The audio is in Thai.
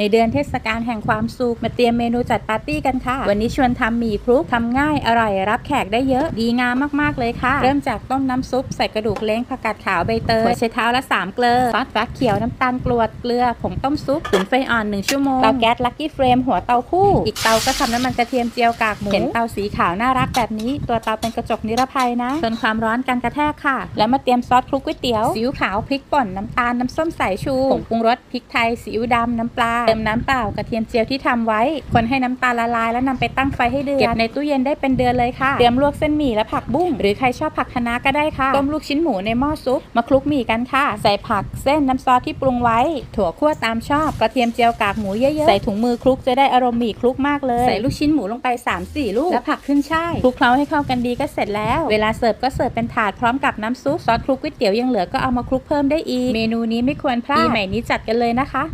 ในเดือนเทศกาลแห่งความสุขมาเตรียมเมนูจัดปาร์ตี้กันค่ะ วันนี้ชวนทำหมี่คลุกทำง่ายอร่อยรับแขกได้เยอะดีงามมากๆเลยค่ะ เริ่มจากต้มน้ำซุปใส่กระดูกเล้งผักกาดขาวใบเตยหัวไชเท้าละสามเกลือซอสฟักเขียวน้ำตาลกรวดเกลือผงต้มซุปตุ๋นไฟอ่อนหนึ่งชั่วโมงเตาแก๊สลักกี้เฟรมหัวเตาคู่ อีกเตาก็ทำน้ำมันกระเทียมเจียวกากหมูเห็นเตาสีขาวน่ารักแบบนี้ ตัวเตาเป็นกระจกนิรภัยนะทนความร้อนกันกระแทกค่ะ แล้วมาเตรียมซอสคลุกก๋วยเตี๋ยวซีอิ๊วขาวพริกป่นน้ำตาลน้ำส้มสายชูผงปรุงรสพริกไทยซีอิ๊วดำน้ำปลาติมน้ำเปล่ากระเทียมเจียวที่ทำไว้ คนให้น้ำตาลละลายแล้วนำไปตั้งไฟให้เดือดเก็บในตู้เย็นได้เป็นเดือนเลยค่ะเตรียมลวกเส้นหมี่และผักบุ้งหรือใครชอบผักคะน้าก็ได้ค่ะต้มลูกชิ้นหมูในหม้อซุปมาคลุกหมี่กันค่ะ ใส่ผักเส้นน้ำซอสที่ปรุงไว้ ถั่วคั่วตามชอบกระเทียมเจียวกากหมูเยอะๆใส่ถุงมือคลุกจะได้อารมณ์หมี่คลุกมากเลย ใส่ลูกชิ้นหมูลงไป 3-4 ลูกแล้วผักขึ้นช่ายคลุกเคล้าให้เข้ากันดีก็เสร็จแล้ว เวลาเสิร์ฟก็เสิร์ฟเป็นถาดพร้อมกับน้ำซุปซอสคลุกก๋วยเตี๋ยวยังเหลือก็เอามาคลุกเพิ่มได้อีก เมนูนี้ไม่ควรพลาดปีใหม่นี้จัดกันเลยนะคะ